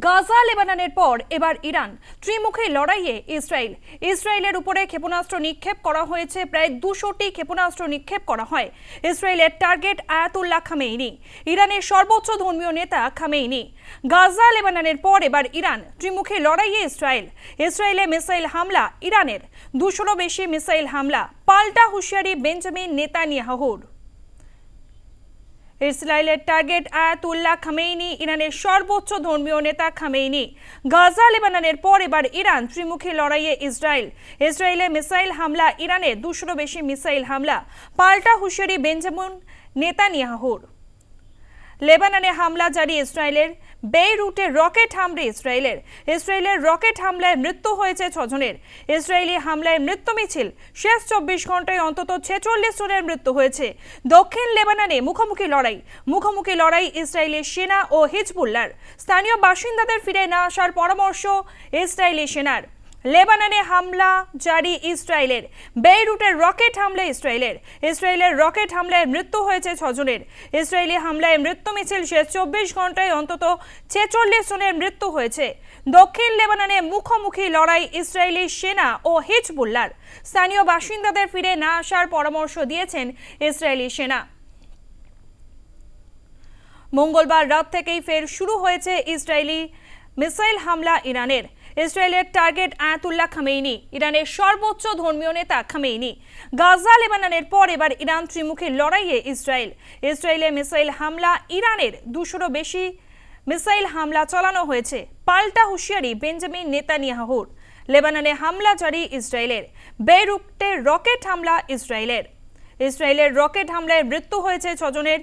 গাজা লেবাননের পর এবার ইরান। ত্রিমুখী লড়াইয়ে ইসরায়েল। ইসরায়েলের উপরে ক্ষেপণাস্ত্র নিক্ষেপ করা হয়েছে, প্রায় দুশোটি ক্ষেপণাস্ত্র নিক্ষেপ করা হয়। ইসরায়েলের টার্গেট আয়াতুল্লাহ খামেইনি। ইরানের সর্বোচ্চ ধর্মীয় নেতা খামেইনি। গাজা লেবাননের পর এবার ইরান। ত্রিমুখী লড়াইয়ে ইসরায়েল। ইসরায়েলে মিসাইল হামলা ইরানের। দুশোরও বেশি মিসাইল হামলা। পাল্টা হুঁশিয়ারি বেঞ্জামিন নেতানিয়াহুর। ইসরায়েলের টার্গেট আয়াতুল্লাহ খামেইনি, ইরানের সর্বোচ্চ ধর্মীয় নেতা খামেইনি। গাজা, লেবাননের পর এবার ইরান ত্রিমুখী লড়াইয়ে ইসরায়েল। ইসরায়েলে মিসাইল হামলা, ইরানে দুশোরও বেশি মিসাইল হামলা। পাল্টা হুঁশিয়ারি বেঞ্জামিন নেতানিয়াহুর। লেবাননে হামলা জারি ইসরায়েলের। বেইরুটে রকেট হামলে ইসরায়েলের। ইসরায়েলের রকেট হামলায় মৃত্যু হয়েছে ছজনের। ইসরায়েলি হামলায় মৃত্যু মিছিল। শেষ চব্বিশ ঘন্টায় অন্তত ছেচল্লিশ জনের মৃত্যু হয়েছে। দক্ষিণ লেবাননে মুখোমুখি লড়াই। মুখোমুখি লড়াই ইসরায়েলি সেনা ও হিজবুল্লার স্থানীয় বাসিন্দাদের ফিরে না আসার পরামর্শ ইসরায়েলি সেনার। লেবাননে হামলা জারি ইসরায়েলের। বেইরুটের রকেট হামলা ইসরায়েলের। ইসরায়েলের রকেট হামলায় মৃত্যু হয়েছে ছজনের। ইসরায়েলি হামলায় মৃত্যু মিছিল শেষ চব্বিশ ঘন্টায় অন্তত ছেচল্লিশ জনের মৃত্যু হয়েছে। দক্ষিণ লেবাননে মুখোমুখি লড়াই ইসরায়েলি সেনা ও হিজবুল্লার স্থানীয় বাসিন্দাদের ফিরে না আসার পরামর্শ দিয়েছেন ইসরায়েলি সেনা। মঙ্গলবার রাত থেকেই ফের শুরু হয়েছে ইসরায়েলি মিসাইল হামলা ইরানের। ইসরায়েলের টার্গেট আয়াতুল্লাহ খামেইনি, ইরানের সর্বোচ্চ ধর্মীয় নেতা খামেইনি। গাজা লেবাননের পর এবার ইরান ত্রিমুখী লড়াইয়ে ইসরায়েল। ইসরায়েলে মিসাইল হামলা ইরানের দুশোরও বেশি মিসাইল হামলা চালানো হয়েছে, পাল্টা হুঁশিয়ারি বেঞ্জামিন নেতানিয়াহুর। লেবাননে হামলা জারি ইসরায়েলের। বেরুটে রকেট হামলা ইসরায়েলের। ইসরায়েলের রকেট হামলায় মৃত্যু হয়েছে ছজনের।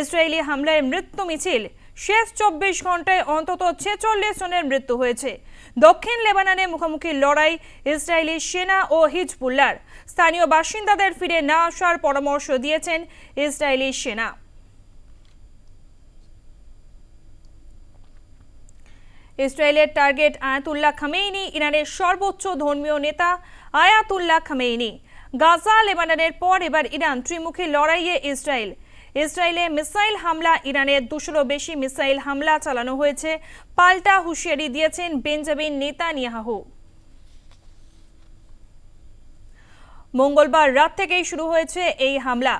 ইসরায়েলি হামলায় মৃত্যু মিছিল। শেষ চব্বিশ ঘন্টায় অন্তত ছেচল্লিশ জনের মৃত্যু হয়েছে। দক্ষিণ লেবাননে মুখোমুখি লড়াই ইসরায়েলি সেনা ও হিজবুল্লার স্থানীয় বাসিন্দাদের ফিরে না আসার পরামর্শ দিয়েছেন ইসরায়েলি সেনা। ইসরায়েলের টার্গেট আয়াতুল্লাহ খামেইনি, ইরানের সর্বোচ্চ ধর্মীয় নেতা আয়াতুল্লাহ খামেইনি। গাজা লেবাননের পর এবার ইরান ত্রিমুখী লড়াইয়ে ইসরায়েল ইসরায়েলে মিসাইল হামলা ইরানের দুশোরও বেশি মিসাইল হামলা চালানো হয়েছে। পাল্টা হুঁশিয়ারি দিয়েছেন বেঞ্জামিন নেতানিয়াহু। মঙ্গলবার রাত থেকেই শুরু হয়েছে এই হামলা।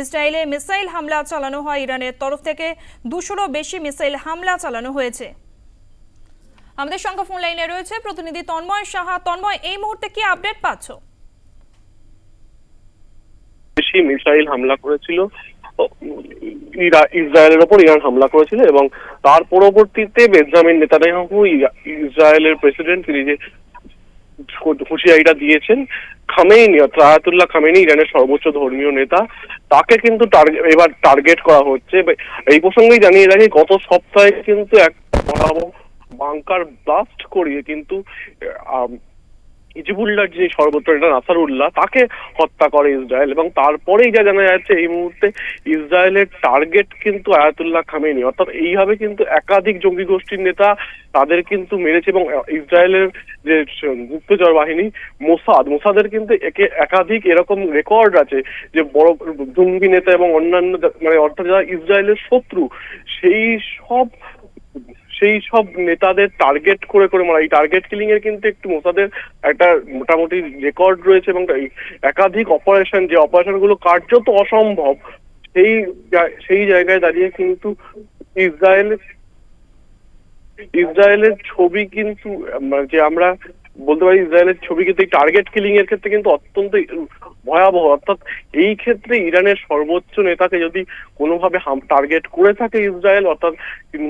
ইসরায়েলে মিসাইল হামলা চালানো হয়, ইরানের তরফ থেকে দুশোরও বেশি মিসাইল হামলা চালানো হয়েছে। আমাদের সঙ্গে ফোন লাইনে রয়েছে প্রতিনিধি তন্ময় সাহা। তন্ময়, এই মুহূর্তে কি আপডেট পাচ্ছ? বেশি মিসাইল হামলা করেছিল। ইসরায়েলের ওপর ইরান হামলা করেছিল এবং তার পরবর্তীতে বেঞ্জামিন নেতানিয়াহু ইসরায়েলের প্রেসিডেন্ট, তিনি যে হুঁশিয়ারিটা দিয়েছেন, খামেইনি, অর্থাৎ আয়াতুল্লাহ খামেনি ইরানের সর্বোচ্চ ধর্মীয় নেতা। তাকে কিন্তু এবার টার্গেট করা হচ্ছে। এই প্রসঙ্গেই জানিয়ে রাখি, গত সপ্তাহে কিন্তু এক বাংকার ব্লাস্ট করিয়ে কিন্তু আম, ইজিবুল্লার যে সর্বোচ্চ নাসার উল্লাহ তাকে হত্যা করে ইসরায়েল। এবং তারপরেই যা জানা যাচ্ছে এই মুহূর্তে ইসরায়েলের টার্গেট কিন্তু আয়াতুল্লাহ খামেনি। অর্থাৎ এইভাবে কিন্তু একাধিক জঙ্গি গোষ্ঠীর নেতা তাদের কিন্তু মেরেছে এবং ইসরায়েলের যে গুপ্তচর বাহিনী মোসাদ মোসাদের কিন্তু একে একাধিক এরকম রেকর্ড আছে যে বড় জঙ্গি নেতা এবং অন্যান্য মানে অর্থাৎ যারা ইসরায়েলের শত্রু সেই সব সেই সব নেতাদের টার্গেট করে করে মারা। এই টার্গেট কিলিং এর কিন্তু একটু মোসাদের একটা মোটামুটি রেকর্ড রয়েছে এবং একাধিক অপারেশন যে অপারেশনগুলো কার্যত অসম্ভব, সেই সেই জায়গায় দাঁড়িয়ে কিন্তু ইসরায়েল ইসরায়েলের ছবি কিন্তু যে আমরা বলতে পারি ইসরায়েলের ছবি কিন্তু এই টার্গেট কিলিং এর ক্ষেত্রে কিন্তু অত্যন্ত ভয়াবহ। অর্থাৎ এই ক্ষেত্রে ইরানের সর্বোচ্চ নেতাকে যদি কোনোভাবে টার্গেট করে থাকে ইসরায়েল, অর্থাৎ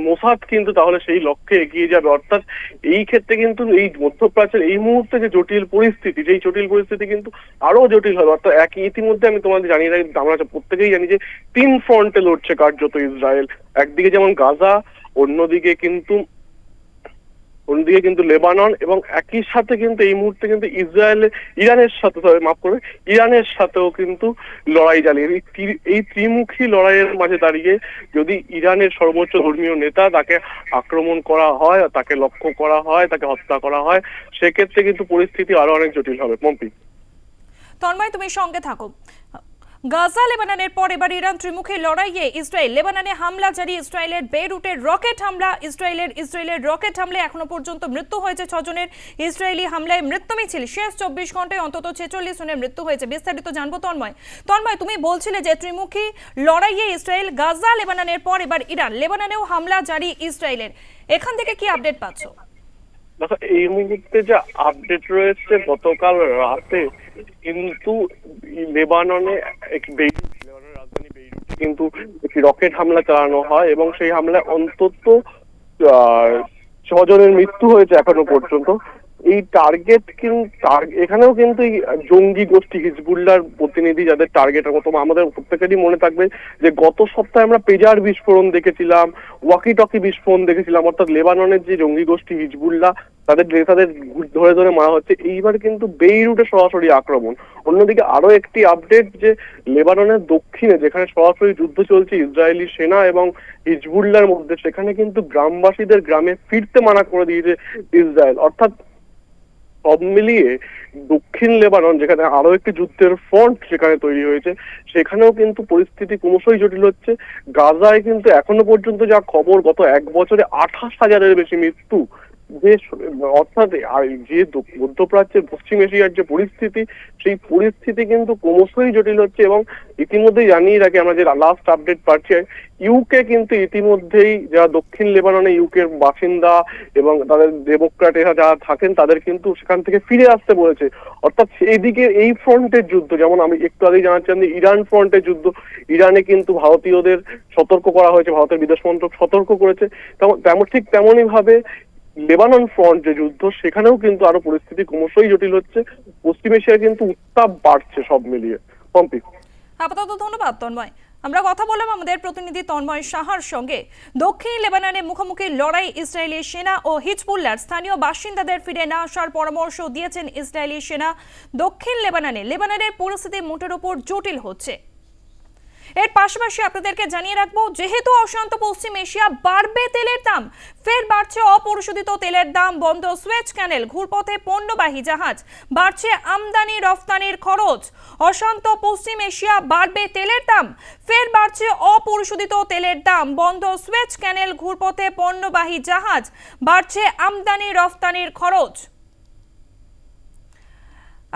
মোসাদ কিন্তু তাহলে সেই লক্ষ্যে এগিয়ে যাবে। অর্থাৎ এই ক্ষেত্রে কিন্তু এই মধ্যপ্রাচ্যের এই মুহূর্তে যে জটিল পরিস্থিতি, যেই জটিল পরিস্থিতি কিন্তু আরও জটিল হবে। অর্থাৎ এক ইতিমধ্যে আমি তোমাদের জানিয়ে রাখি, আমরা প্রত্যেকেই জানি যে তিন ফ্রন্টে লড়ছে কার্যত ইসরায়েল। একদিকে যেমন গাজা, অন্যদিকে কিন্তু অন্যদিকে কিন্তু লেবানন এবং একই সাথে কিন্তু এই মুহূর্তে কিন্তু ইসরায়েল ইরানের সাথে sorry, মাফ করবে ইরানের সাথেও কিন্তু লড়াই চালিয়ে এই ত্রিমুখী লড়াইয়ের মাঝে দাঁড়িয়ে যদি ইরানের সর্বোচ্চ ধর্মীয় নেতা তাকে আক্রমণ করা হয় তাকে লক্ষ্য করা হয় তাকে হত্যা করা হয় সেক্ষেত্রে কিন্তু পরিস্থিতি আরও অনেক জটিল হবে। পম্পি। তন্ময় তুমি সঙ্গে থাকো। গাজা লেবাননের পর এবার ইরান ত্রিমুখী লড়াইয়ে ইসরায়েল। লেবাননে হামলা জারি, ইসরায়েলের বেরুটের রকেট হামলা, ইসরায়েলের ইসরায়েলের রকেট হামলায় এখনও পর্যন্ত মৃত্যু হয়েছে ছজনের। ইসরায়েলি হামলায় মৃত্যু মিছিল, শেষ চব্বিশ ঘন্টায় অন্তত ছেচল্লিশ জনের মৃত্যু হয়েছে। বিস্তারিত জানব তন্ময়। তন্ময়, তুমি বলছিলে যে ত্রিমুখী লড়াইয়ে ইসরায়েল, গাজা লেবাননের পর এবার ইরান। লেবাননেও হামলা জারি, ইসরায়েলের। এখান থেকে কি আপডেট পাচ্ছ? দেখো, এই মুহূর্তে যে আপডেট রয়েছে গতকাল রাতে, কিন্তু লেবাননে লেবাননের রাজধানী বেইরুটে কিন্তু একটি রকেট হামলা চালানো হয় এবং সেই হামলায় অন্তত ছজনের মৃত্যু হয়েছে এখনও পর্যন্ত। এই টার্গেট কিন্তু এখানেও কিন্তু জঙ্গি গোষ্ঠী হিজবুল্লার প্রতিনিধি যাদের টার্গেটের মতো আমাদের প্রত্যেকেরই মনে থাকবে যে গত সপ্তাহে আমরা পেজার বিস্ফোরণ দেখেছিলাম ওয়াকি টকি বিস্ফোরণ দেখেছিলাম, অর্থাৎ লেবাননের যে জঙ্গি গোষ্ঠী, হিজবুল্লাহ, তাদের নেতাদের ধরে ধরে মারা হচ্ছে, এইবার কিন্তু বেইরুটে সরাসরি আক্রমণ। অন্যদিকে আরও একটি আপডেট যে লেবাননের দক্ষিণে, যেখানে সরাসরি যুদ্ধ চলছে, ইসরায়েলি সেনা এবং হিজবুল্লার মধ্যে, সেখানে কিন্তু গ্রামবাসীদের গ্রামে ফিরতে মানা করে দিয়েছে ইসরায়েল। অর্থাৎ সব মিলিয়ে দক্ষিণ লেবানন, যেখানে আরও একটি যুদ্ধের ফ্রন্ট সেখানে তৈরি হয়েছে, সেখানেও কিন্তু পরিস্থিতি ক্রমশই জটিল হচ্ছে। গাজায় কিন্তু এখনও পর্যন্ত যা খবর, গত এক বছরে আঠাশ হাজারের বেশি মৃত্যু যে অর্থাৎ যে মধ্যপ্রাচ্যের পশ্চিম এশিয়ার যে পরিস্থিতি, সেই পরিস্থিতি কিন্তু ক্রমশই জটিল হচ্ছে এবং ইতিমধ্যেই জানিয়ে রাখি আমরা যে লাস্ট আপডেট পাচ্ছি ইউকে কিন্তু ইতিমধ্যেই যারা দক্ষিণ লেবাননে ইউকের বাসিন্দা এবং তাদের ডেমোক্র্যাট এরা যারা থাকেন, তাদের কিন্তু সেখান থেকে ফিরে আসতে বলেছে। অর্থাৎ এইদিকে এই ফ্রন্টের যুদ্ধ, যেমন আমি একটু আগেই জানাচ্ছিলাম যে ইরান ফ্রন্টের যুদ্ধ, ইরানে কিন্তু ভারতীয়দের সতর্ক করা হয়েছে, ভারতের বিদেশ মন্ত্রক সতর্ক করেছে। তেমন ঠিক তেমনই ভাবে লেবানন ফ্রন্ট যে যুদ্ধ, সেখানেও কিন্তু আরও পরিস্থিতি ক্রমশই জটিল হচ্ছে। পশ্চিম এশিয়ায় কিন্তু উত্তাপ বাড়ছে সব মিলিয়ে। পম্পি। আপাতত ধন্যবাদ, তন্ময়। আমরা কথা বললাম আমাদের প্রতিনিধি তন্ময় সাহার সঙ্গে। দক্ষিণ লেবাননে মুখোমুখি লড়াই ইসরায়েলি সেনা ও হিজবুল্লার স্থানীয় বাসিন্দাদের ফিরে না আসার পরামর্শ দিয়েছেন ইসরায়েলি সেনা। দক্ষিণ লেবাননে লেবাননের পরিস্থিতি মোটের ওপর জটিল হচ্ছে। এর পাশাপাশি আপনাদেরকে জানিয়ে রাখব, যেহেতু অশান্ত পশ্চিম এশিয়া বাড়বে তেলের দাম, ফের বাড়ছে অপরিশোধিত তেলের দাম, বন্ধ সুয়েজ ক্যানেল, ঘুরপথে পণ্যবাহী জাহাজ, বাড়ছে আমদানি রফতানির খরচ। অশান্ত পশ্চিম এশিয়া বাড়বে তেলের দাম, ফের বাড়ছে অপরিশোধিত তেলের দাম, বন্ধ সুয়েজ ক্যানেল, ঘুরপথে পণ্যবাহী জাহাজ, বাড়ছে আমদানি রফতানির খরচ।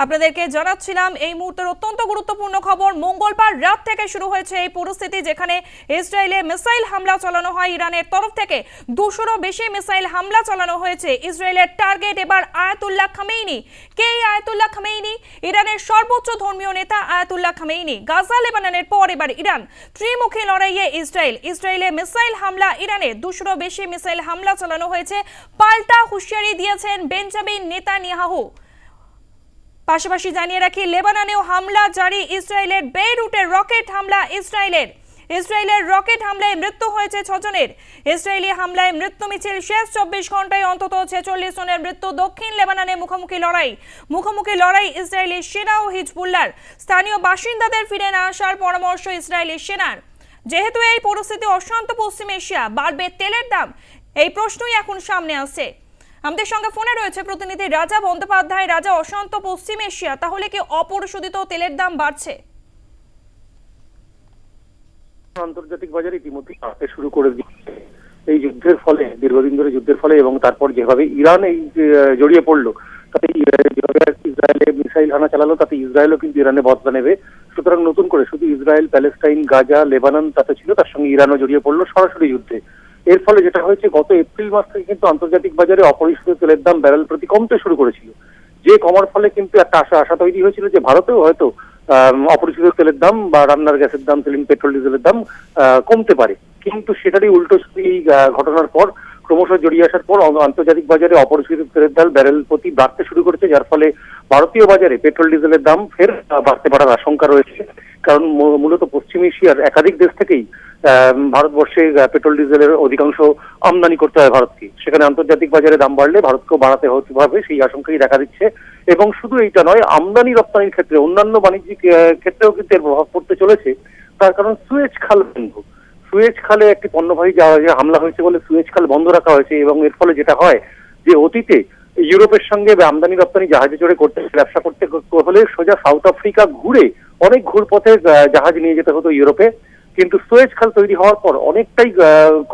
আপনাদেরকে জানাচ্ছিলাম, এই মুহূর্তের অত্যন্ত গুরুত্বপূর্ণ খবর। মঙ্গলবার রাত থেকে শুরু হয়েছে এই পরিস্থিতি যেখানে ইসরায়েলে মিসাইল হামলা চালানো হয় ইরানের তরফ থেকে। দুশোরও বেশি মিসাইল হামলা চালানো হয়েছে ইসরায়েলের টার্গেট এবার আয়াতুল্লাহ খামেইনি। কে আয়াতুল্লাহ খামেইনি? ইরানের সর্বোচ্চ ধর্মীয় নেতা আয়াতুল্লাহ খামেইনি। গাজা, লেবাননের পর এবার ইরান। ত্রিমুখী লড়াইয়ে ইসরায়েল। ইসরায়েলে মিসাইল হামলা ইরানে দুশোরও বেশি মিসাইল হামলা চালানো হয়েছে। পাল্টা হুঁশিয়ারি দিয়েছেন বেঞ্জামিন নেতানিয়াহু। পাশাপাশি জানিয়ে রাখি, লেবাননেও হামলা জারি, ইসরায়েলের বেইরুটের রকেট হামলা, ইসরায়েলের ইসরায়েলের রকেট হামলায় মৃত্যু হয়েছে ছজনের। ইসরায়েলি হামলায় মৃত্যু মিছিল শেষ চব্বিশ ঘন্টায় অন্তত ছেচল্লিশ জনের মৃত্যু দক্ষিণ লেবাননে মুখোমুখি লড়াই। মুখোমুখি লড়াই ইসরায়েলি সেনা ও হিজবুল্লার স্থানীয় বাসিন্দাদের ফিরে না আসার পরামর্শ ইসরায়েলি সেনার। যেহেতু এই পরিস্থিতি অশান্ত পশ্চিম এশিয়া, বাড়বে তেলের দাম। এই প্রশ্নই এখন সামনে আসছে। আমাদের সঙ্গে ফোনে রয়েছে প্রতিনিধি রাজা বন্দ্যোপাধ্যায়। রাজা অশান্ত, পশ্চিম এশিয়া। তাহলে কি অপরিশোধিত তেলের দাম বাড়ছে? আন্তর্জাতিক বাজারে ইতিমধ্যে বাড়তে শুরু করে দিচ্ছে এই যুদ্ধের ফলে, দীর্ঘদিন ধরে যুদ্ধের ফলে এবং তারপর যেভাবে ইরান এই জড়িয়ে পড়ল তাতে যেভাবে ইসরায়েলে মিসাইল হানা চালালো, তাতে ইসরায়েলও কিন্তু ইরানে বদলা নেবে। সুতরাং নতুন করে শুধু ইসরায়েল, প্যালেস্টাইন, গাজা, লেবানন তাতে ছিল, তার সঙ্গে ইরানও জড়িয়ে পড়ল সরাসরি যুদ্ধে। এর ফলে যেটা হয়েছে গত এপ্রিল মাস থেকে কিন্তু আন্তর্জাতিক বাজারে অপরিশোধিত তেলের দাম ব্যারেল প্রতি কমতে শুরু করেছিল। যে কমার ফলে কিন্তু একটা আশা আশা তৈরি হয়েছিল যে ভারতেও হয়তো আহ, অপরিশোধিত তেলের দাম বা রান্নার গ্যাসের দাম সিলিং পেট্রোল ডিজেলের দাম কমতে পারে। কিন্তু সেটারই উল্টো এই ঘটনার পর ক্রমশ জড়িয়ে আসার পর আন্তর্জাতিক বাজারে অপরিশোধিত তেলের দাম ব্যারেল প্রতি বাড়তে শুরু করেছে। যার ফলে ভারতীয় বাজারে পেট্রোল ডিজেলের দাম ফের বাড়তে পারার আশঙ্কা রয়েছে। কারণ মূলত পশ্চিম এশিয়ার একাধিক দেশ থেকেই ভারতবর্ষে পেট্রোল, ডিজেলের অধিকাংশ আমদানি করতে হয় ভারতকে। সেখানে আন্তর্জাতিক বাজারে দাম বাড়লে ভারতকেও বাড়াতে হতে হবে সেই আশঙ্কাই দেখা দিচ্ছে। এবং শুধু এইটা নয়, আমদানি রপ্তানির ক্ষেত্রে অন্যান্য বাণিজ্যিক ক্ষেত্রেও কিন্তু এর প্রভাব পড়তে চলেছে। তার কারণ সুয়েজ খাল বন্ধ। সুয়েজ খালে একটি পণ্যবাহী জাহাজে হামলা হয়েছে বলে সুয়েজ খাল বন্ধ রাখা হয়েছে এবং এর ফলে যেটা হয় যে অতীতে ইউরোপের সঙ্গে আমদানি, রপ্তানি, জাহাজে চড়ে করতে, ব্যবসা করতে হলে সোজা সাউথ আফ্রিকা ঘুরে অনেক ঘুরপথে জাহাজ নিয়ে যেতে হতো ইউরোপে। কিন্তু সুয়েজ খাল তৈরি হওয়ার পর অনেকটাই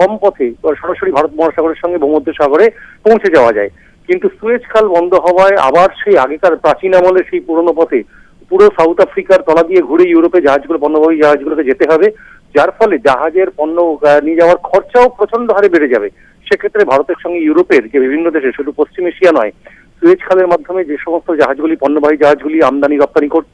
কম পথে সরাসরি ভারত মহাসাগরের সঙ্গে ভূমধ্য সাগরে পৌঁছে যাওয়া যায়। কিন্তু সুয়েজ খাল বন্ধ হওয়ায় আবার সেই আগেকার প্রাচীন আমলের সেই পুরনো পথে পুরো সাউথ আফ্রিকার তলা দিয়ে ঘুরে ইউরোপে জাহাজগুলো পণ্যবাহী জাহাজগুলোকে যেতে হবে। যার ফলে জাহাজের পণ্য নিয়ে যাওয়ার খরচাও প্রচণ্ড হারে বেড়ে যাবে। সেক্ষেত্রে ভারতের সঙ্গে ইউরোপের, যে বিভিন্ন দেশে, শুধু পশ্চিম এশিয়া নয়, সুয়েজ খালের মাধ্যমে যে সমস্ত জাহাজগুলি, পণ্যবাহী জাহাজগুলি আমদানি, রপ্তানি কর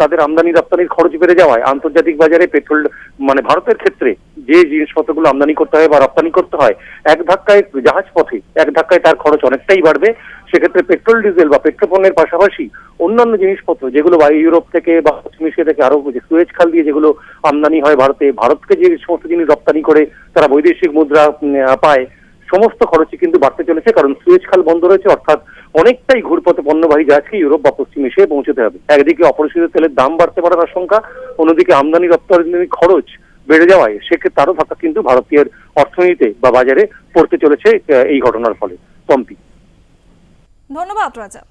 তাদের আমদানি, রপ্তানির খরচ বেড়ে যাওয়ায় আন্তর্জাতিক বাজারে পেট্রোল মানে ভারতের ক্ষেত্রে যে জিনিসপত্রগুলো আমদানি করতে হয় বা রপ্তানি করতে হয়, এক ধাক্কায় জাহাজ পথে, এক ধাক্কায় তার খরচ অনেকটাই বাড়বে। সেক্ষেত্রে পেট্রোল, ডিজেল বা পেট্রোপণ্যের পাশাপাশি অন্যান্য জিনিসপত্র, যেগুলো বা ইউরোপ থেকে বা পশ্চিম এশিয়া থেকে আরও যে সুয়েজ খাল দিয়ে যেগুলো আমদানি হয় ভারতে, ভারতকে যে সমস্ত জিনিস রপ্তানি করে তারা বৈদেশিক মুদ্রা পায় সমস্ত খরচই কিন্তু বাড়তে চলেছে, কারণ সুয়েজ খাল বন্ধ রয়েছে, অর্থাৎ অনেকটাই ঘুরপথে পণ্যবাহী জাহাজকে ইউরোপ বা পশ্চিম এশিয়ায় পৌঁছতে হবে। একদিকে অপরিশোধিত তেলের দাম বাড়তে পারার আশঙ্কা, অন্যদিকে আমদানি রপ্তানি খরচ বেড়ে যাওয়ায় সেক্ষেত্রে তারও ধাক্কা কিন্তু ভারতীয় অর্থনীতিতে বা বাজারে পড়তে চলেছে এই ঘটনার ফলে। পম্পি। ধন্যবাদ, রাজা।